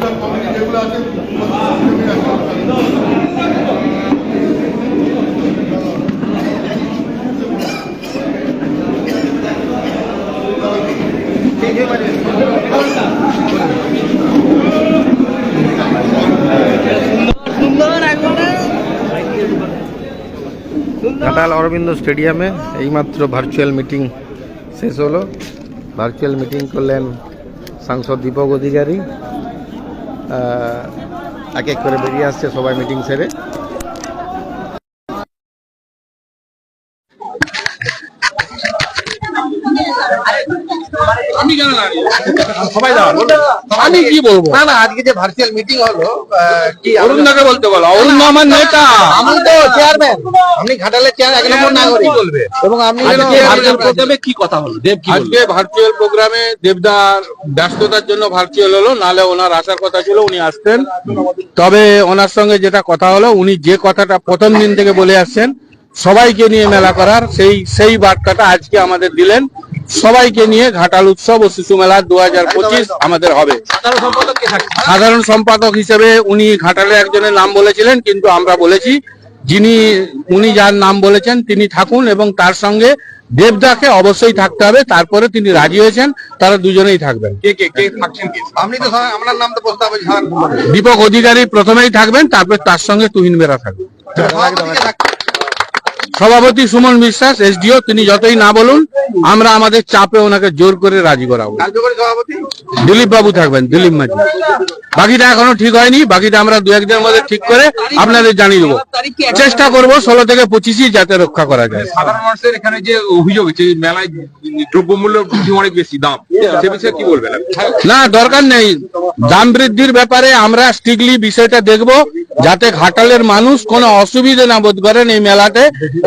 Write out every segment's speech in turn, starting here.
সব কমিটি যেগুলো আছে ঘাটাল অরবিন্দ স্টেডিয়ামে এইমাত্র ভার্চুয়াল মিটিং শেষ হলো। ভার্চুয়াল মিটিং করলেন সাংসদ দীপক অধিকারী। এক এক করে বেরিয়ে আসছে সবাই মিটিং সেরে আমি সবাই আমি কি বলব? না না আজকে যে ভার্চুয়াল মিটিং হলো কি অরুণ দাকে বলতে বলো? অরুণ আমার নেতা। আমি তো চেয়ারম্যান আপনি ঘাটালের চেয়ার এক নম্বর নাগরিক। বলবে? এবং আপনি আজকে ভার্চুয়াল প্রোগ্রামে কি কথা হলো দেব কি আজকে ভার্চুয়াল প্রোগ্রামে দেবদার ব্যস্ততার জন্য ভার্চুয়াল হলো নালে ওনার আসার কথা ছিল উনি আসতেন। তবে ওনার সঙ্গে যেটা কথা হলো উনি যে কথাটা প্রথম দিন থেকে বলে আসছেন সবাইকে নিয়ে মেলা করার সেই সেই বার্তাটা আজকে আমাদের দিলেন। সবাইকে নিয়ে ঘাটাল উৎসব ও শিশু মেলা দু পঁচিশ আমাদের হবে। সাধারণ সম্পাদক সাধারণ সম্পাদক হিসেবে উনি ঘাটালে একজনের নাম বলেছিলেন কিন্তু আমরা বলেছি যিনি উনি যার নাম বলেছেন তিনি থাকুন এবং তার সঙ্গে দেবদাকে অবশ্যই থাকতে হবে তারপরে তিনি রাজি হয়েছেন তারা দুজনেই থাকবেন। কে কে কে থাকছেন কে? আপনি তো সবাই- নাম তো প্রস্তাব আছে সাধারণ দীপক অধিকারী প্রথমেই থাকবেন তারপর তার সঙ্গে তুহিন বেরা থাকবে সভাপতি সুমন বিশ্বাস এসডিও তিনি যতই না বলুন আমরা আমাদের চাপে ওনাকে জোর করে রাজি করাবো। দিলীপ বাবু থাকবেন দিলীপ মাঝি। বাকিটা এখনও ঠিক হয়নি বাকিটা আমরা দু একদিনের মধ্যে ঠিক করে আপনাদের জানিয়ে দেবো। চেষ্টা করব ষোলো থেকে পঁচিশই যাতে রক্ষা করা যায়। সাধারণ মানুষের এখানে যে অভিযোগ মেলায় দ্রব্যমূল্য বৃদ্ধি অনেক বেশি দাম সে বিষয়ে কি বলবেন? না দরকার নেই। দাম বৃদ্ধির ব্যাপারে আমরা স্ট্রিক্টলি বিষয়টা দেখব। যাতে ঘাটালের মানুষ কোনো অসুবিধে না বোধ করেন এই মেলাতে।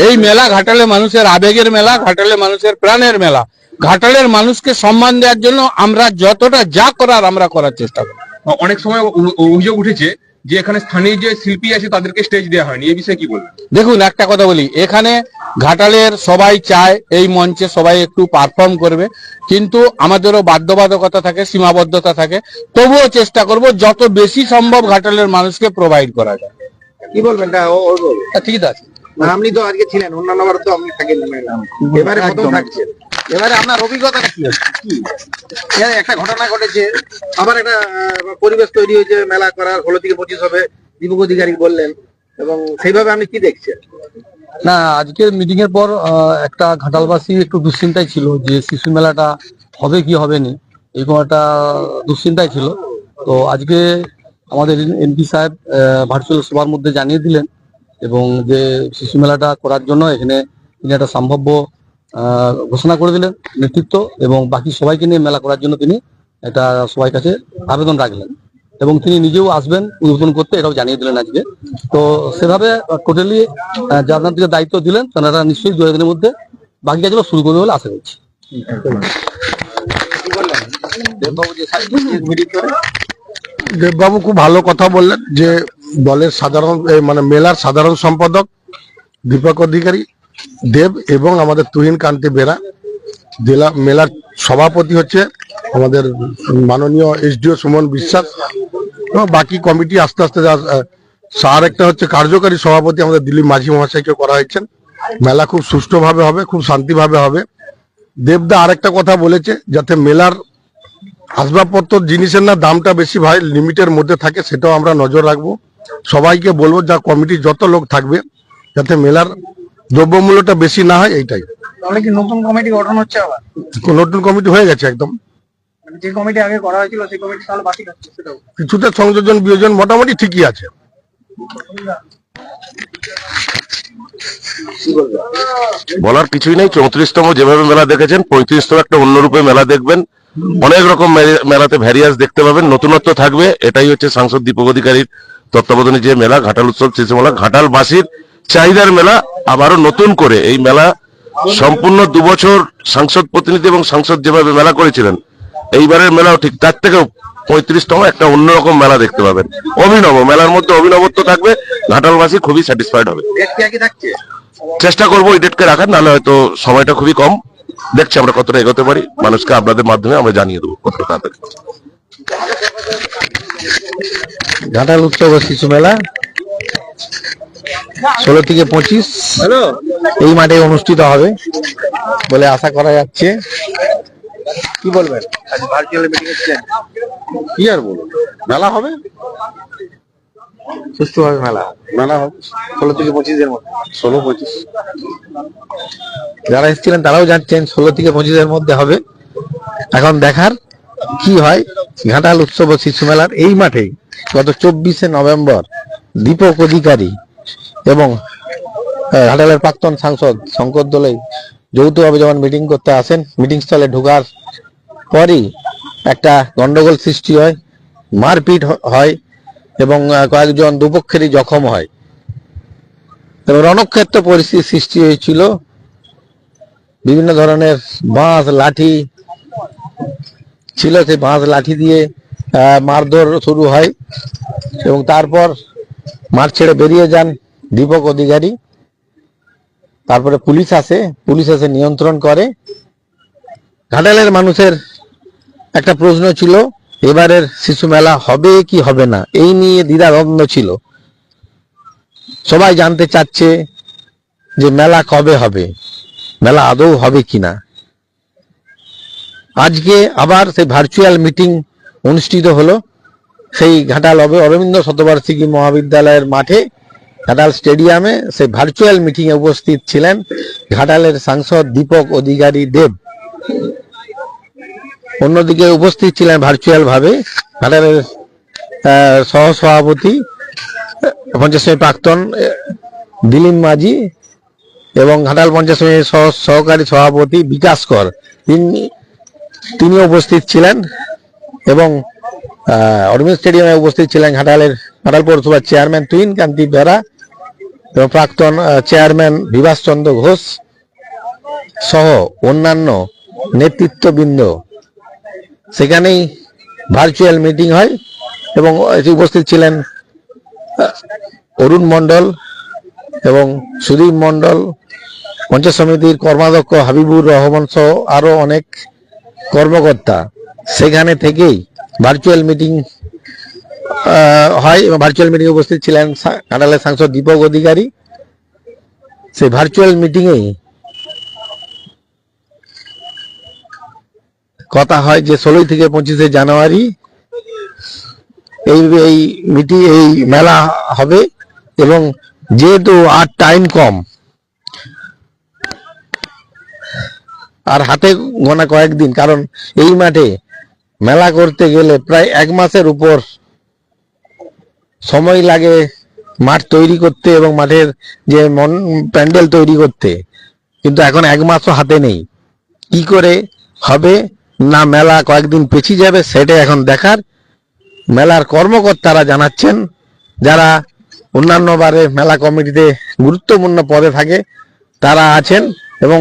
এই মেলা ঘাটালে মানুষের আবেগের মেলা ঘাটালে মানুষের প্রাণের মেলা। ঘাটালের মানুষকে সম্মান দেওয়ার জন্য আমরা যতটা যা করার আমরা করার চেষ্টা করি অনেক সময় অভিযোগ উঠেছে যে এখানে স্থানীয় যে শিল্পী আছে তাদেরকে স্টেজ দেওয়া হয়নি। এই বিষয়ে কি বলবেন? দেখুন একটা কথা বলি। এখানে ঘাটালের সবাই চায় এই মঞ্চে সবাই একটু পারফর্ম করবে। কিন্তু আমাদেরও বাধ্যবাধকতা থাকে সীমাবদ্ধতা থাকে। তবুও চেষ্টা করব যত বেশি সম্ভব ঘাটালের মানুষকে প্রোভাইড করা যায়। কি বলবেন? ঠিক আছে। না, আপনি তো আজকে ছিলেন অন্যান্য বার তো আপনি থাকেন। এবারে প্রথম থাকছেন। এবারে আপনার অভিজ্ঞতাটা কি কি? একটা ঘটনা ঘটেছে, আবার একটা পরিবেশ তৈরি হয়েছে, মেলা করার, ষোলো থেকে পঁচিশ হবে, দীপক অধিকারী বললেন, এবং সেইভাবে আপনি কি দেখছেন? না, আজকের মিটিং এর পর একটা ঘাটালবাসী একটু দুশ্চিন্তায় ছিল যে শিশু মেলাটা হবে কি হবে না, এরকম একটা দুশ্চিন্তায় ছিল। তো আজকে আমাদের এমপি সাহেব ভার্চুয়াল সভার মধ্যে জানিয়ে দিলেন, এবং যে শিশু মেলাটা করার জন্য এখানে তিনি একটা সম্ভাব্য ঘোষণা করে দিলেন নেতৃত্ব এবং বাকি সবাইকে নিয়ে মেলা করার জন্য তিনি এটা সবাই কাছে আবেদন রাখলেন। এবং তিনি নিজেও আসবেন, উদ্বোধন করতে, এটাও জানিয়ে দিলেন আজকে। তো সেভাবে টোটালি যে আপনাদেরকে দায়িত্ব দিলেন, তারা নিশ্চয়ই দু একদিনের মধ্যে বাকি কাজগুলো শুরু করবে বলে আশা করছি। দেববাবু খুব ভালো কথা বললেন যে দলের সাধারণ মানে মেলার সাধারণ সম্পাদক দীপক অধিকারী দেব এবং আমাদের তুহিন কান্তি বেরা, জেলা মেলার সভাপতি হচ্ছে আমাদের মাননীয় এসডিও সুমন বিশ্বাস এবং বাকি কমিটি আস্তে আস্তে স্যার একটা হচ্ছে কার্যকারী সভাপতি আমাদের দিলীপ মাঝি মহাশয়কে করা হয়েছেন। মেলা খুব সুষ্ঠুভাবে হবে, খুব শান্তিভাবে হবে। দেবদা আরেকটা কথা বলেছে, যাতে মেলার আসবাবপত্র জিনিসের না দামটা বেশি ভাই, লিমিটের মধ্যে থাকে, সেটাও আমরা নজর রাখব। সবাইকে বলব, যা কমিটি, যত লোক থাকবে, যাতে মেলার দ্রব্যমূল্যটা বেশি না হয় এইটাই। তাহলে কি নতুন কমিটি গঠন হচ্ছে আবার? নতুন কমিটি হয়ে গেছে একদম। মানে যে কমিটি আগে করা হয়েছিল সেই কমিটি তাহলে বাকি থাকছে সেটাও। কিছুটা সংযোজন বিয়োজন মোটামুটি ঠিকই আছে। বলার কিছুই নেই চৌত্রিশতম যেভাবে মেলা দেখেছেন পঁয়ত্রিশতম একটা অন্য রূপে মেলা দেখবেন। অনেক রকম মেলাতে ভ্যারিয়াস দেখতে পাবেন নতুনত্ব থাকবে এটাই হচ্ছে সাংসদ দীপক অধিকারীর তত্ত্বাবধানে যে মেলা ঘাটাল উৎসব শিশু মেলা ঘাটালবাসীর চাহিদার মেলা আবারও নতুন করে এই মেলা সম্পূর্ণ দুবছর সাংসদ প্রতিনিধি এবং সাংসদ যেভাবে মেলা করেছিলেন এইবারের মেলাও ঠিক তার থেকেও পঁয়ত্রিশতম একটা অন্যরকম মেলা দেখতে পাবেন। অভিনব মেলার মধ্যে অভিনবত্ব থাকবে ঘাটালবাসী খুবই স্যাটিসফাইড হবে। চেষ্টা করব এই ডেটকে রাখার নাহলে হয়তো সময়টা খুবই কম। দেখছি আমরা কতটা এগোতে পারি মানুষকে আপনাদের মাধ্যমে আমরা জানিয়ে দেবো কতটা তাড়াতাড়ি। ঘাটাল উৎসব শিশু মেলা। ষোলো থেকে পঁচিশ। এই মাঠে অনুষ্ঠিত হবে বলে আশা করা যাচ্ছে। কি বলবেন? কি আর বলব? মেলা হবে? সুষ্ঠুভাবে মেলা। মেলা হবে। ষোলো থেকে পঁচিশের মধ্যে। ষোলো পঁচিশ। যারা এসেছিলেন তারাও জানছেন ষোলো থেকে পঁচিশের মধ্যে হবে। এখন দেখার কি হয়। ঘাটাল উৎসব ও শিশু মেলার এই মাঠে গত চব্বিশে নভেম্বর দীপক অধিকারী এবং আহ, ঘাটালের প্রাক্তন সাংসদ শঙ্কর দোলে যৌথভাবে যখন মিটিং করতে আসেন মিটিং স্থলে ঢোকার পরই একটা গন্ডগোল সৃষ্টি হয় মারপিট হয় এবং কয়েকজন দুপক্ষেরই জখম হয়। এবং রণক্ষেত্র পরিস্থিতি সৃষ্টি হয়েছিল। বিভিন্ন ধরনের বাঁশ লাঠি ছিল সেই বাঁশ লাঠি দিয়ে মারধর শুরু হয় এবং তারপর মাঠ ছেড়ে বেরিয়ে যান। দীপক অধিকারী, তারপরে পুলিশ আসে পুলিশ এসে নিয়ন্ত্রণ করে। ঘাটালের মানুষের একটা প্রশ্ন ছিল, এবারের শিশু মেলা হবে কি হবে না? এই নিয়ে দ্বিধাদ্বন্দ্ব ছিল। সবাই জানতে চাচ্ছে যে মেলা কবে হবে? মেলা আদৌ হবে কিনা আজকে আবার সেই ভার্চুয়াল মিটিং অনুষ্ঠিত হলো। সেই ঘাটাল হবে অরবিন্দ শতবার্ষিকী মহাবিদ্যালয়ের মাঠে ঘাটাল স্টেডিয়ামে সেই ভার্চুয়াল মিটিং এ উপস্থিত ছিলেন ঘাটালের সাংসদ দীপক অধিকারী দেব। অন্যদিকে উপস্থিত ছিলেন ভার্চুয়াল ভাবে ঘাটালের সহসভাপতি, পঞ্চায়েত সমিতির প্রাক্তন দিলীপ মাঝি এবং ঘাটাল সমিতির সহ- সহকারী সভাপতি বিকাশ কর। তিনি তিনি উপস্থিত ছিলেন এবং অরবিন্দ স্টেডিয়ামে উপস্থিত ছিলেন ঘাটালের, ঘাটাল পৌরসভার চেয়ারম্যান তুহিন কান্তি বেরা এবং প্রাক্তন চেয়ারম্যান বিভাস চন্দ্র ঘোষ সহ অন্যান্য নেতৃত্ববৃন্দ। সেখানেই ভার্চুয়াল মিটিং হয় এবং উপস্থিত ছিলেন অরুণ মণ্ডল এবং সুদীপ মণ্ডল। পঞ্চায়েত সমিতির কর্মাধ্যক্ষ হাবিবুর রহমান সহ আরও অনেক কর্মকর্তা। সেখানে থেকেই ভার্চুয়াল মিটিং হয় এবং ভার্চুয়াল মিটিং উপস্থিত ছিলেন কাঁঠালের সাংসদ দীপক অধিকারী। সেই ভার্চুয়াল মিটিংয়েই কথা হয় যে ষোলোই থেকে পঁচিশে জানুয়ারি এই এই মিটিং এই মেলা হবে এবং যেহেতু আর টাইম কম, আর হাতে গোনা কয়েকদিন, কারণ এই মাঠে মেলা করতে গেলে প্রায় এক মাসের উপর সময় লাগে মাঠ তৈরি করতে এবং মাঠের যে মন প্যান্ডেল তৈরি করতে। কিন্তু এখন এক মাসও হাতে নেই। কি করে হবে? না মেলা কয়েকদিন পেছিয়ে যাবে সেটা এখন দেখার। মেলার কর্মকর্তারা জানাচ্ছেন যারা অন্যান্য বারে মেলা কমিটিতে গুরুত্বপূর্ণ পদে থাকে তারা আছেন এবং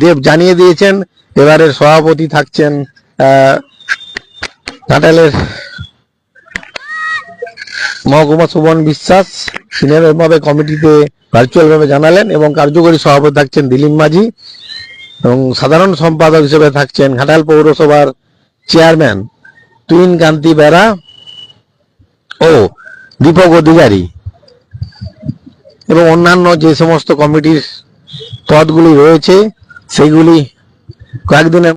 দেব জানিয়ে দিয়েছেন এবারের সভাপতি থাকছেন আহ, ঘাটালের মহকুমা সুমন বিশ্বাস তিনি এভাবে কমিটিতে ভার্চুয়াল ভাবে জানালেন এবং কার্যকরী সভাপতি থাকছেন দিলীপ মাঝি এবং সাধারণ সম্পাদক হিসেবে থাকছেন ঘাটাল পৌরসভার চেয়ারম্যান তুইন কান্তি বেরা ও দীপক অধিকারী এবং অন্যান্য যে সমস্ত কমিটির পদগুলি রয়েছে, সেগুলি কয়েকদিনের